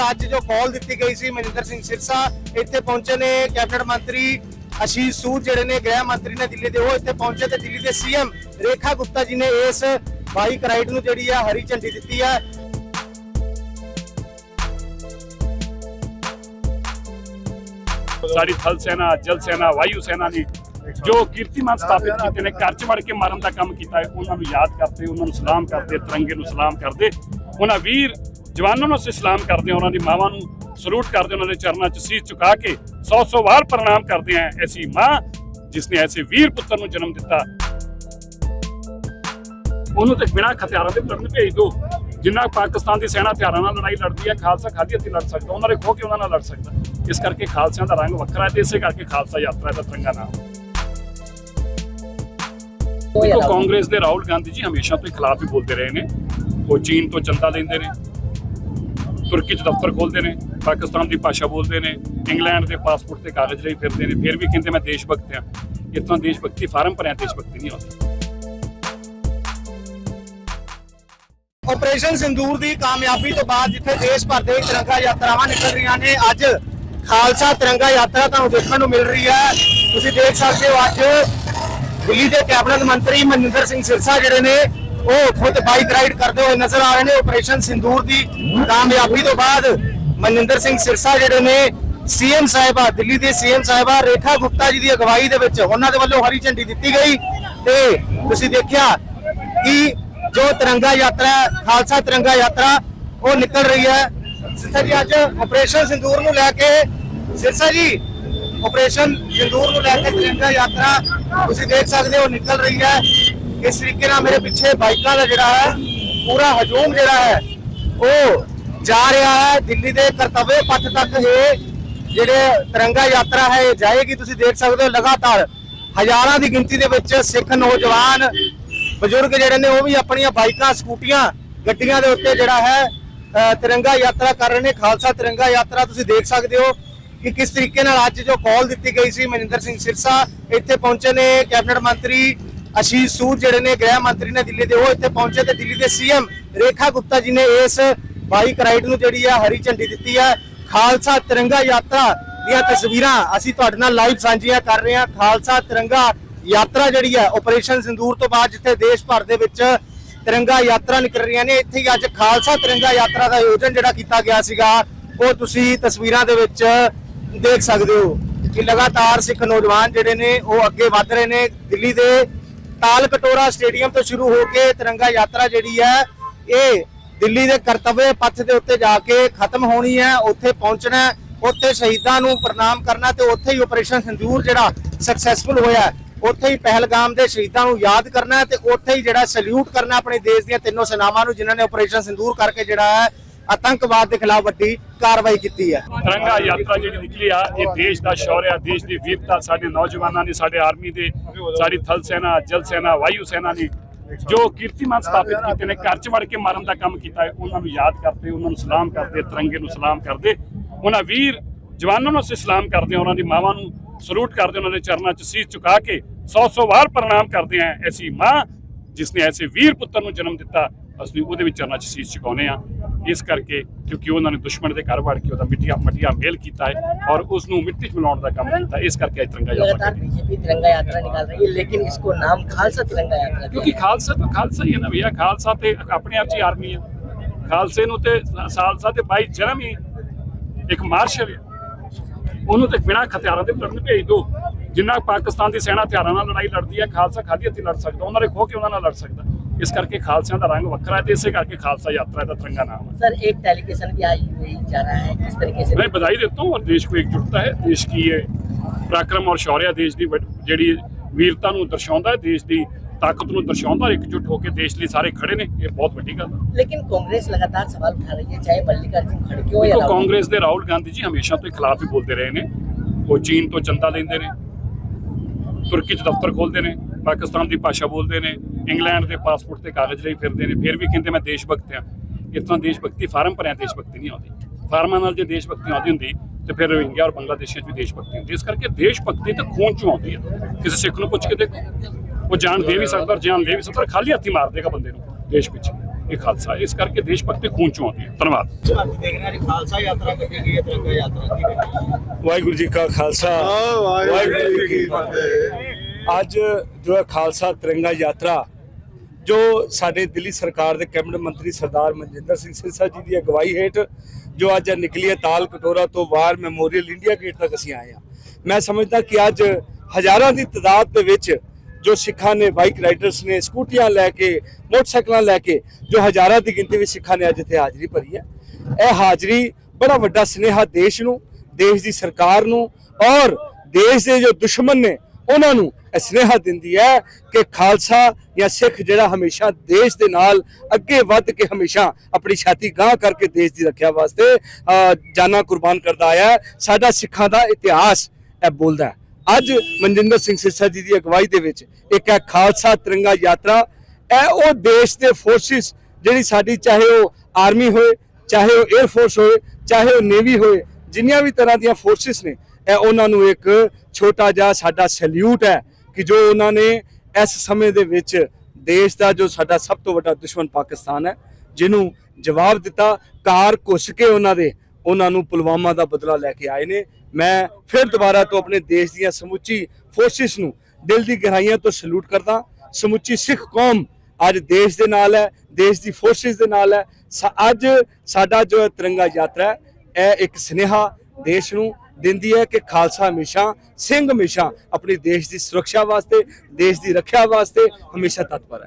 ਅੱਜ ਜੋ ਕਾਲ ਦਿੱਤੀ ਗਈ ਸੀ ਮਨਿੰਦਰ ਸਿੰਘ ਸਿਰਸਾ, ਇੱਥੇ ਪਹੁੰਚੇ ਨੇ ਕੈਬਨਿਟ ਮੰਤਰੀ ਅਸ਼ੀਸ਼ ਸੂਦ ਜਿਹੜੇ ਨੇ, ਗ੍ਰਹਿ ਮੰਤਰੀ ਨੇ ਦਿੱਲੀ ਦੇ, ਉਹ ਇੱਥੇ ਪਹੁੰਚੇ ਤੇ ਦਿੱਲੀ ਦੇ ਸੀਐਮ ਰੇਖਾ ਗੁਪਤਾ ਜੀ ਨੇ ਇਸ ਬਾਈਕ ਰਾਈਡ ਨੂੰ ਜਿਹੜੀ ਆ ਹਰੀ ਝੰਡੀ ਦਿੱਤੀ ਹੈ ਸਾਡੀ ਥਲ ਸੈਨਾ, ਜਲ ਸੈਨਾ, ਵਾਯੂ ਸੈਨਾ ਨੇ ਜੋ ਕੀਰਤੀਮਾਨ ਸਥਾਪਿਤ ਕੀਤੇ ਨੇ, ਘਰ ਚ ਵੜ ਕੇ ਮਾਰਨ ਦਾ ਕੰਮ ਕੀਤਾ ਹੈ, ਉਹਨਾਂ ਨੂੰ ਯਾਦ ਕਰਦੇ, ਉਹਨਾਂ ਨੂੰ ਸਲਾਮ ਕਰਦੇ, ਤਿਰੰਗੇ ਨੂੰ ਸਲਾਮ ਕਰਦੇ। ਉਹਨਾਂ ਵੀਰ ਜਵਾਨਾਂ ਨੂੰ ਅਸੀਂ ਸਲਾਮ ਕਰਦੇ ਹਾਂ, ਉਹਨਾਂ ਦੀ ਮਾਵਾਂ ਨੂੰ ਸਲੂਟ ਕਰਦੇ ਉਹਨਾਂ ਦੇ ਚਰਨਾਂ 'ਚ ਸੀਸ ਝੁਕਾ ਕੇ ਸੌ ਸੌ ਵਾਰ ਪ੍ਰਣਾਮ ਕਰਦੇ ਹਾਂ ਐਸੀ ਮਾਂ ਜਿਸ ਨੇ ਐਸੇ ਵੀਰ ਪੁੱਤਰ ਨੂੰ ਜਨਮ ਦਿੱਤਾ। ਉਹਨੂੰ ਤੇ ਬਿਨਾਂ ਹਥਿਆਰਾਂ ਦੇ ਲੜਨ ਭੇਜ ਦਿਓ। ਜਿੰਨਾ ਪਾਕਿਸਤਾਨ ਦੀ ਸੈਨਾ ਹਥਿਆਰਾਂ ਨਾਲ ਲੜਾਈ ਲੜਦੀ ਹੈ, ਖਾਲਸਾ ਖਾਦੀ ਹੱਥੀ ਲੜ ਸਕਦਾ, ਉਹਨਾਂ ਦੇ ਖੋ ਕੇ ਉਹਨਾਂ ਨਾਲ ਲੜ ਸਕਦਾ? ਇਸ ਕਰਕੇ ਖਾਲਸਿਆਂ ਦਾ ਰੰਗ ਵੱਖਰਾ ਹੈ ਤੇ ਇਸੇ ਕਰਕੇ ਖਾਲਸਾ ਯਾਤਰਾ ਦਾ ਤਿਰੰਗਾ ਨਾਮ। ਕਾਂਗਰਸ ਦੇ ਰਾਹੁਲ ਗਾਂਧੀ ਜੀ ਹਮੇਸ਼ਾ ਤੋਂ ਖਿਲਾਫ ਹੀ ਬੋਲਦੇ ਰਹੇ ਨੇ। ਉਹ ਚੀਨ ਤੋਂ ਚੰਦਾ ਲੈਂਦੇ ਨੇ। ਤੁਰਕੀ ਚ ਦਫ਼ਤਰ ਖੋਲਦੇ ਨੇ, ਪਾਕਿਸਤਾਨ ਦੀ ਭਾਸ਼ਾ ਬੋਲਦੇ ਨੇ, ਇੰਗਲੈਂਡ ਦੇ ਪਾਸਪੋਰਟ ਤੇ ਕਾਗਜ਼ ਲਈ ਫਿਰਦੇ ਨੇ, ਫਿਰ ਵੀ ਕਹਿੰਦੇ ਮੈਂ ਦੇਸ਼ ਭਗਤ ਹਾਂ। ਇਤਨਾ ਦੇਸ਼ ਭਗਤੀ ਫਾਰਮ ਭਰਿਆ ਦੇਸ਼ ਭਗਤੀ ਨਹੀਂ ਆਉਂਦੀ। ਆਪਰੇਸ਼ਨ ਸਿੰਦੂਰ ਦੀ ਕਾਮਯਾਬੀ ਤੋਂ ਬਾਅਦ ਜਿੱਥੇ ਦੇਸ਼ ਭਰ ਦੇ ਤਿਰੰਗਾ ਯਾਤਰਾਵਾਂ ਨਿਕਲ ਰਹੀਆਂ ਨੇ, ਅੱਜ ਖਾਲਸਾ ਤਿਰੰਗਾ ਯਾਤਰਾ ਤੁਹਾਨੂੰ ਦੇਖਣ ਨੂੰ ਮਿਲ ਰਹੀ ਹੈ। ਤੁਸੀਂ ਦੇਖ ਸਕਦੇ ਹੋ ਅੱਜ ਦਿੱਲੀ ਦੇ ਕੈਬਨਿਟ ਮੰਤਰੀ ਮਨਿੰਦਰ ਸਿੰਘ ਸਿਰਸਾ ਜਿਹੜੇ ਨੇ ਉਹ ਖੁਦ ਬਾਈਕ ਰਾਈਡ ਕਰਦੇ ਹੋਏ ਨਜ਼ਰ ਆ ਰਹੇ ਨੇ ਆਪਰੇਸ਼ਨ ਸਿੰਦੂਰ ਦੀ। ਕਾਮਯਾਬੀ ਤੋਂ ਬਾਅਦ ਮਨਿੰਦਰ ਸਿੰਘ ਸਿਰਸਾ ਜਿਹੜੇ ਨੇ, ਸੀਐਮ ਸਾਹਿਬਾ, ਦਿੱਲੀ ਦੇ ਸੀਐਮ ਸਾਹਿਬਾ ਰੇਖਾ ਗੁਪਤਾ ਜੀ ਦੀ ਅਗਵਾਈ ਦੇ ਵਿੱਚ ਉਹਨਾਂ ਦੇ ਵੱਲੋਂ ਹਰੀ ਝੰਡੀ ਦਿੱਤੀ ਗਈ ਤੇ ਤੁਸੀਂ ਦੇਖਿਆ ਕਿ ਜੋ ਤਿਰੰਗਾ ਯਾਤਰਾ, ਖਾਲਸਾ ਤਿਰੰਗਾ ਯਾਤਰਾ, ਉਹ ਨਿਕਲ ਰਹੀ ਹੈ। ਸਿਰਸਾ ਜੀ, ਅੱਜ ਆਪਰੇਸ਼ਨ ਸਿੰਦੂਰ ਨੂੰ ਲੈ ਕੇ ਸਿਰਸਾ ਜੀ, ਆਪਰੇਸ਼ਨ ਸਿੰਦੂਰ ਨੂੰ ਲੈ ਕੇ ਤਿਰੰਗਾ ਯਾਤਰਾ ਤੁਸੀਂ ਦੇਖ ਸਕਦੇ ਹੋ, ਨਿਕਲ ਰਹੀ ਹੈ। ਇਸ ਤਰੀਕੇ ਨਾਲ ਮੇਰੇ ਪਿੱਛੇ ਬਾਈਕਾਂ ਦਾ ਜਿਹੜਾ ਹੈ ਪੂਰਾ ਹਜੂਮ ਜਿਹੜਾ ਹੈ ਉਹ ਜਾ ਰਿਹਾ ਹੈ। ਦਿੱਲੀ ਦੇ ਕਰਤੱਵਯ ਪੱਥ ਤੱਕ ਇਹ ਜਿਹੜੇ ਤਿਰੰਗਾ ਯਾਤਰਾ ਹੈ ਇਹ ਜਾਏਗੀ। ਤੁਸੀਂ ਦੇਖ ਸਕਦੇ ਹੋ ਲਗਾਤਾਰ ਹਜ਼ਾਰਾਂ ਦੀ ਗਿਣਤੀ ਦੇ ਵਿੱਚ ਸਿੱਖ ਨੌਜਵਾਨ ਬਜ਼ੁਰਗ ਜਿਹੜੇ ਨੇ ਉਹ ਵੀ ਆਪਣੀਆਂ ਬਾਈਕਾਂ ਸਕੂਟੀਆਂ ਗੱਡੀਆਂ ਦੇ ਉੱਤੇ ਜਿਹੜਾ ਹੈ ਅ, ਤਿਰੰਗਾ ਯਾਤਰਾ ਕਰ ਰਹੇ ਨੇ। ਖਾਲਸਾ ਤਿਰੰਗਾ ਯਾਤਰਾ ਤੁਸੀਂ ਦੇਖ ਸਕਦੇ ਹੋ ਕਿ ਕਿਸ ਤਰੀਕੇ ਨਾਲ ਅੱਜ ਜੋ ਕਾਲ ਦਿੱਤੀ ਗਈ ਸੀ ਮਨਿੰਦਰ ਸਿੰਘ ਸਿਰਸਾ ਇੱਥੇ ਪਹੁੰਚੇ ਨੇ ਕੈਬਨਿਟ ਮੰਤਰੀ ਅਸ਼ੀਸ਼ ਸੂਦ ਜਿਹੜੇ ਨੇ ਗ੍ਰਹਿ ਮੰਤਰੀ ਨੇ ਦਿੱਲੀ ਦੇ, ਉਹ ਇੱਥੇ ਪਹੁੰਚੇ ਤੇ ਦਿੱਲੀ ਦੇ ਸੀਐਮ ਰੇਖਾ ਗੁਪਤਾ ਜੀ ਨੇ ਇਸ ਬਾਈਕ ਰਾਈਡ ਨੂੰ ਜਿਹੜੀ ਹੈ ਹਰੀ ਝੰਡੀ ਦਿੱਤੀ ਹੈ ਖਾਲਸਾ ਤਿਰੰਗਾ ਯਾਤਰਾ ਦੀਆਂ ਤਸਵੀਰਾਂ ਅਸੀਂ ਤੁਹਾਡੇ ਨਾਲ ਲਾਈਵ ਸਾਂਝੀਆਂ ਕਰ ਰਹੇ ਹਾਂ। ਖਾਲਸਾ ਤਿਰੰਗਾ ਯਾਤਰਾ ਜਿਹੜੀ ਹੈ ਆਪਰੇਸ਼ਨ ਸਿੰਦੂਰ ਤੋਂ ਬਾਅਦ ਜਿੱਥੇ ਦੇਸ਼ ਭਰ ਦੇ ਵਿੱਚ ਤਿਰੰਗਾ ਯਾਤਰਾ ਨਿਕਲ ਰਹੀਆਂ ਨੇ, ਇੱਥੇ ਹੀ ਅੱਜ ਖਾਲਸਾ ਤਿਰੰਗਾ ਯਾਤਰਾ ਦਾ ਆਯੋਜਨ ਜਿਹੜਾ ਕੀਤਾ ਗਿਆ ਸੀਗਾ, ਉਹ ਤੁਸੀਂ ਤਸਵੀਰਾਂ ਦੇ ਵਿੱਚ ਦੇਖ ਸਕਦੇ ਹੋ ਕਿ ਲਗਾਤਾਰ ਸਿੱਖ ਨੌਜਵਾਨ ਜਿਹੜੇ ਨੇ, ਉਹ ਅੱਗੇ ਵਧ ਰਹੇ ਨੇ। ਦਿੱਲੀ ਦੇ ਤਾਲ ਕਟੋਰਾ ਸਟੇਡੀਅਮ ਤੋਂ ਸ਼ੁਰੂ ਹੋ ਕੇ ਤਿਰੰਗਾ ਯਾਤਰਾ ਜਿਹੜੀ ਹੈ, ਇਹ ਦਿੱਲੀ ਦੇ ਕਰਤੱਵਯ ਪੱਥ ਦੇ ਉੱਤੇ ਜਾ ਕੇ ਖਤਮ ਹੋਣੀ ਹੈ, ਉੱਥੇ ਪਹੁੰਚਣਾ ਉੱਥੇ ਸ਼ਹੀਦਾਂ ਨੂੰ ਪ੍ਰਣਾਮ ਕਰਨਾ ਤੇ ਉੱਥੇ ਹੀ ਆਪਰੇਸ਼ਨ ਸਿੰਦੂਰ ਜਿਹੜਾ ਸਕਸੈਸਫੁਲ ਹੋਇਆ ਉੱਥੇ ਹੀ ਪਹਿਲਗਾਮ ਦੇ ਸ਼ਹੀਦਾਂ ਨੂੰ ਯਾਦ ਕਰਨਾ ਤੇ ਉੱਥੇ ਹੀ ਜਿਹੜਾ ਸੈਲੂਟ ਕਰਨਾ ਆਪਣੇ ਦੇਸ਼ ਦੀਆਂ ਤਿੰਨੋਂ ਸੈਨਾਵਾਂ ਨੂੰ ਜਿਨ੍ਹਾਂ ਨੇ ਆਪਰੇਸ਼ਨ ਸਿੰਦੂਰ ਕਰਕੇ ਜਿਹੜਾ ਹੈ ਆਤੰਕਵਾਦ ਦੇ ਖਿਲਾਫ ਵੱਡੀ ਕਾਰਵਾਈ ਕੀਤੀ ਹੈ। ਤਿਰੰਗਾ ਯਾਤਰਾ ਜਿਹੜੀ ਨਿਕਲੀ ਆ, ਇਹ ਦੇਸ਼ ਦਾ ਸ਼ੌਰਯ ਦੇਸ਼ ਦੀ ਵੀਰਤਾ, ਸਾਡੇ ਨੌਜਵਾਨਾਂ ਨੇ ਸਾਡੇ ਆਰਮੀ ਦੇ, ਸਾਡੀ ਥਲ ਸੈਨਾ, ਜਲ ਸੈਨਾ, ਵਾਯੂ ਸੈਨਾ ਨੇ ਜੋ ਕੀਰਤੀਮਾਨ ਸਥਾਪਿਤ ਕੀਤੇ ਨੇ, ਘਰ ਚ ਵੜ ਕੇ ਮਾਰਨ ਦਾ ਕੰਮ ਕੀਤਾ ਹੈ, ਉਹਨਾਂ ਨੂੰ ਯਾਦ ਕਰਦੇ, ਉਹਨਾਂ ਨੂੰ ਸਲਾਮ ਕਰਦੇ, ਤਿਰੰਗੇ ਨੂੰ ਸਲਾਮ ਕਰਦੇ। ਉਹਨਾਂ ਵੀਰ ਜਵਾਨਾਂ ਨੂੰ ਅਸੀਂ ਸਲਾਮ ਕਰਦੇ ਹਾਂ, ਉਹਨਾਂ ਦੀ ਮਾਵਾਂ ਨੂੰ ਸਲੂਟ ਕਰਦੇ, ਉਹਨਾਂ ਦੇ ਚਰਨਾਂ 'ਚ ਸੀਸ ਝੁਕਾ ਕੇ ਸੌ ਸੌ ਵਾਰ ਪ੍ਰਣਾਮ ਕਰਦੇ ਹਾਂ, ਐਸੀ ਮਾਂ ਜਿਸ ਨੇ ਐਸੇ ਵੀਰ ਪੁੱਤਰ ਨੂੰ ਜਨਮ ਦਿੱਤਾ ਅਸੀਂ ਉਹਦੇ ਵਿੱਚ ਚਰਨਾਂ 'ਚ ਸੀਸ ਚੁਕਾਉਂਦੇ ਆ ਇਸ ਕਰਕੇ ਕਿਉਂਕਿ ਉਹਨਾਂ ਨੇ ਦੁਸ਼ਮਣ ਦੇ ਘਰ ਵੜ ਕੇ ਉਹਦਾ ਮਿੱਟੀ ਮਟੀਆ ਮੇਲ ਕੀਤਾ ਹੈ ਔਰ ਉਸ ਨੂੰ ਮਿੱਟੀ 'ਚ ਮਿਲਾਉਣ ਦਾ ਕੰਮ ਕੀਤਾ ਇਸ ਕਰਕੇ ਅੱਜ ਤਿਰੰਗਾ ਯਾਤਰਾ ਬੀਜੇਪੀ ਰਹੀ ਲੇਕਿਨ ਇਸ ਕੋ ਨਾਮ ਖਾਲਸਾ ਤਿਰੰਗਾ ਯਾਤਰਾ ਕਿਉਂਕਿ ਖਾਲਸਾ ਤਾਂ ਖਾਲਸਾ ਹੀ ਹੈ ਨਾ ਭਈਆ। ਖਾਲਸਾ ਤੇ ਆਪਣੇ ਆਪ 'ਚ ਆਰਮੀ ਹੈ। ਖਾਲਸੇ ਨੂੰ ਤੇ ਸਾਲਸਾ ਤੇ ਬਾਈ ਜਨਮ ਹੀ ਇੱਕ ਮਾਰਸ਼ਲ ਹੈ। ਉਹਨੂੰ ਤੇ ਬਿਨਾਂ ਹਥਿਆਰਾਂ ਦੇ ਲੜਨ ਭੇਜ ਦੋ। ਜਿੰਨਾ ਪਾਕਿਸਤਾਨ ਦੀ ਸੈਨਾ ਹਥਿਆਰਾਂ ਨਾਲ ਲੜਾਈ ਲੜਦੀ ਹੈ ਖਾਲਸਾ ਖਾਲੀ ਹੱਥੀ ਲੜ ਸਕਦਾ। ਉਹਨਾਂ ਦੇ ਖੋਹ ਕੇ ਉਹਨਾਂ ਨਾਲ ਲੜ ਸਕਦਾ। ਇਸ ਕਰਕੇ ਖਾਲਸਿਆਂ ਦਾ ਰੰਗ ਵੱਖਰਾ ਤੇ ਇਸੇ ਕਰਕੇ ਖਾਲਸਾ ਯਾਤਰਾ ਦਾ ਤਿਰੰਗਾ ਨਾਮ है सर एक डेलीगेशन भी आई हुई जा रहा है किस तरीके से मैं बधाई देता हूँ और देश को एकजुटता है देश की ये पराक्रम और शौर्य देश ਦੀ ਜਿਹੜੀ ਵੀਰਤਾ ਨੂੰ ਦਰਸਾਉਂਦਾ ਹੈ ਦੇਸ਼ ਦੀ ਤਾਕਤ ਨੂੰ ਦਰਸਾਉਂਦਾ ਹੈ। ਇਕਜੁੱਟ ਹੋ ਕੇ ਦੇਸ਼ ਲਈ ਸਾਰੇ ਖੜੇ ਨੇ ਇਹ ਬਹੁਤ ਵੱਡੀ ਗੱਲ ਹੈ। लेकिन कांग्रेस लगातार सवाल उठा रही है चाहे मल्लिकार्जुन खड़गे हो या ਦੇਖੋ राहुल ਕਾਂਗਰਸ ਦੇ ਰਾਹੁਲ ਗਾਂਧੀ ਜੀ ਹਮੇਸ਼ਾ ਤੋਂ ਖਿਲਾਫ ਹੀ ਬੋਲਦੇ ਰਹੇ ਨੇ। ਉਹ ਚੀਨ ਤੋਂ ਚੰਦਾ ਲੈਂਦੇ ਨੇ। ਤੁਰਕੀ 'ਚ ਦਫ਼ਤਰ ਖੋਲਦੇ ਨੇ। ਪਾਕਿਸਤਾਨ ਦੀ ਭਾਸ਼ਾ ਬੋਲਦੇ ਨੇ। ਇੰਗਲੈਂਡ ਦੇ ਪਾਸਪੋਰਟ ਤੇ ਕਾਗਜ਼ ਲਈ ਫਿਰਦੇ ਨੇ ਫਿਰ ਵੀ ਕਹਿੰਦੇ ਮੈਂ ਦੇਸ਼ ਭਗਤ ਹਾਂ। ਇਤਨਾ ਦੇਸ਼ ਭਗਤੀ ਫਾਰਮ ਭਰਿਆ ਦੇਸ਼ ਭਗਤੀ ਨਹੀਂ ਆਉਂਦੀ। ਫਾਰਮਾਂ ਨਾਲ ਜੇ ਦੇਸ਼ ਭਗਤੀ ਆਉਂਦੀ ਹੁੰਦੀ ਤੇ ਫਿਰ ਰੋਹਿੰਗਿਆ ਔਰ ਬੰਗਲਾਦੇਸ਼ੀਆਂ 'ਚ ਵੀ ਦੇਸ਼ ਭਗਤੀ ਹੁੰਦੀ। ਇਸ ਕਰਕੇ ਦੇਸ਼ ਭਗਤੀ ਤਾਂ ਖੂਨ ਚੋਂ ਆਉਂਦੀ ਹੈ ਕਿਸੇ ਸਿੱਖ ਨੂੰ ਪੁੱਛ ਕੇ ਦੇਖੋ। ਉਹ ਜਾਨ ਦੇ ਵੀ ਸਕਦਾ ਜਾਨ ਲੈ ਵੀ ਸਕਦਾ ਖਾਲੀ ਹੱਥੀ ਮਾਰ ਦੇਗਾ ਬੰਦੇ ਨੂੰ ਦੇਸ਼ ਪਿੱਛੇ ਇਹ ਖਾਲਸਾ। ਇਸ ਕਰਕੇ ਦੇਸ਼ ਭਗਤੀ ਖੂਨ ਚੋਂ ਆਉਂਦੀ ਹੈ ਧੰਨਵਾਦ। ਭਾਰਤੀ ਦੇਖ ਰਹੇ ਖਾਲਸਾ। ਯਾਤਰਾ ਕੱਢੀ ਗਈ ਹੈ ਤਿਰੰਗਾ ਯਾਤਰਾ ਕੀ ਦੇਖੀ ਵਾਹਿਗੁਰੂ ਜੀ ਕਾ ਖਾਲਸਾ ਵਾਹਿਗੁਰੂ ਜੀ ਕੀ ਫਤਿਹ। ਅੱਜ ਜੋ ਹੈ ਖਾਲਸਾ ਤਿਰੰਗਾ ਯਾਤਰਾ ਜੋ ਸਾਡੇ ਦਿੱਲੀ ਸਰਕਾਰ ਦੇ ਕੈਬਨਿਟ ਮੰਤਰੀ ਸਰਦਾਰ ਮਨਜਿੰਦਰ ਸਿੰਘ ਸਿਰਸਾ ਜੀ ਦੀ ਅਗਵਾਈ ਹੇਠ ਜੋ ਅੱਜ ਨਿਕਲੀ ਹੈ ਤਾਲ ਕਟੋਰਾ ਤੋਂ ਵਾਰ ਮੈਮੋਰੀਅਲ ਇੰਡੀਆ ਗੇਟ ਤੱਕ ਅਸੀਂ ਆਏ ਹਾਂ। ਮੈਂ ਸਮਝਦਾ ਕਿ ਅੱਜ ਹਜ਼ਾਰਾਂ ਦੀ ਤਾਦਾਦ ਦੇ ਵਿੱਚ ਜੋ ਸਿੱਖਾਂ ਨੇ ਬਾਈਕ ਰਾਈਡਰਸ ਨੇ, ਸਕੂਟੀਆਂ ਲੈ ਕੇ, ਮੋਟਰਸਾਈਕਲਾਂ ਲੈ ਕੇ, ਜੋ ਹਜ਼ਾਰਾਂ ਦੀ ਗਿਣਤੀ ਵਿੱਚ ਸਿੱਖਾਂ ਨੇ ਅੱਜ ਇੱਥੇ ਹਾਜ਼ਰੀ ਭਰੀ ਹੈ। ਇਹ ਹਾਜ਼ਰੀ ਬੜਾ ਵੱਡਾ ਸਨੇਹਾ ਦੇਸ਼ ਨੂੰ, ਦੇਸ਼ ਦੀ ਸਰਕਾਰ ਨੂੰ ਔਰ ਦੇਸ਼ ਦੇ ਜੋ ਦੁਸ਼ਮਣ ਨੇ ਉਹਨਾਂ ਨੂੰ ਇਹ ਸਨੇਹਾ ਦਿੰਦੀ ਹੈ ਕਿ ਖਾਲਸਾ ਜਾਂ ਸਿੱਖ ਜਿਹੜਾ ਹਮੇਸ਼ਾ ਦੇਸ਼ ਦੇ ਨਾਲ ਅੱਗੇ ਵੱਧ ਕੇ ਹਮੇਸ਼ਾ ਆਪਣੀ ਛਾਤੀ ਗਾਂਹ ਕਰਕੇ ਦੇਸ਼ ਦੀ ਰੱਖਿਆ ਵਾਸਤੇ ਜਾਨਾਂ ਕੁਰਬਾਨ ਕਰਦਾ ਆਇਆ ਸਾਡਾ ਸਿੱਖਾਂ ਦਾ ਇਤਿਹਾਸ ਇਹ ਬੋਲਦਾ ਅੱਜ ਮਨਜਿੰਦਰ ਸਿੰਘ ਸਿਰਸਾ ਜੀ ਦੀ ਅਗਵਾਈ ਦੇ ਵਿੱਚ ਇੱਕ ਹੈ ਖਾਲਸਾ ਤਿਰੰਗਾ ਯਾਤਰਾ। ਇਹ ਉਹ ਦੇਸ਼ ਦੇ ਫੋਰਸਿਸ ਜਿਹੜੀ ਸਾਡੀ ਚਾਹੇ ਉਹ ਆਰਮੀ ਹੋਏ, ਚਾਹੇ ਉਹ 에ਅਰ ਫੋਰਸ ਹੋਏ, ਚਾਹੇ ਉਹ ਨੇਵੀ ਹੋਏ, ਜਿੰਨੀਆਂ ਵੀ ਤਰ੍ਹਾਂ ਦੀਆਂ ਫੋਰਸਿਸ ਨੇ ਇਹ ਉਹਨਾਂ ਨੂੰ ਇੱਕ ਛੋਟਾ ਜਿਹਾ ਸਾਡਾ ਸੈਲੂਟ ਹੈ ਕਿ ਜੋ ਉਹਨਾਂ ਨੇ ਇਸ ਸਮੇਂ ਦੇ ਵਿੱਚ ਦੇਸ਼ ਦਾ ਜੋ ਸਾਡਾ ਸਭ ਤੋਂ ਵੱਡਾ ਦੁਸ਼ਮਣ ਪਾਕਿਸਤਾਨ ਹੈ, ਜਿਹਨੂੰ ਜਵਾਬ ਦਿੱਤਾ, ਕਾਰ ਘੁੱਸ ਕੇ ਉਹਨਾਂ ਦੇ, ਉਹਨਾਂ ਨੂੰ ਪੁਲਵਾਮਾ ਦਾ ਬਦਲਾ ਲੈ ਕੇ ਆਏ ਨੇ। ਮੈਂ ਫਿਰ ਦੁਬਾਰਾ ਤੋਂ ਆਪਣੇ ਦੇਸ਼ ਦੀਆਂ ਸਮੁੱਚੀ ਫੋਰਸਿਸ ਨੂੰ ਦਿਲ ਦੀ ਗਹਿਰਾਈਆਂ ਤੋਂ ਸਲੂਟ ਕਰਦਾ ਸਮੁੱਚੀ ਸਿੱਖ ਕੌਮ ਅੱਜ ਦੇਸ਼ ਦੇ ਨਾਲ ਹੈ, ਦੇਸ਼ ਦੀ ਫੋਰਸਿਸ ਦੇ ਨਾਲ ਹੈ। ਸਾ- ਅੱਜ ਸਾਡਾ ਜੋ ਇਹ ਤਿਰੰਗਾ ਯਾਤਰਾ ਹੈ, ਇਹ ਇੱਕ ਸਨੇਹਾ ਦੇਸ਼ ਨੂੰ ਦਿੰਦੀ ਹੈ ਕਿ ਖਾਲਸਾ ਹਮੇਸ਼ਾ, ਸਿੰਘ ਹਮੇਸ਼ਾ ਆਪਣੀ ਦੇਸ਼ ਦੀ ਸੁਰੱਖਿਆ ਵਾਸਤੇ, ਦੇਸ਼ ਦੀ ਰੱਖਿਆ ਵਾਸਤੇ ਹਮੇਸ਼ਾ ਤਤਪਰ ਹੈ।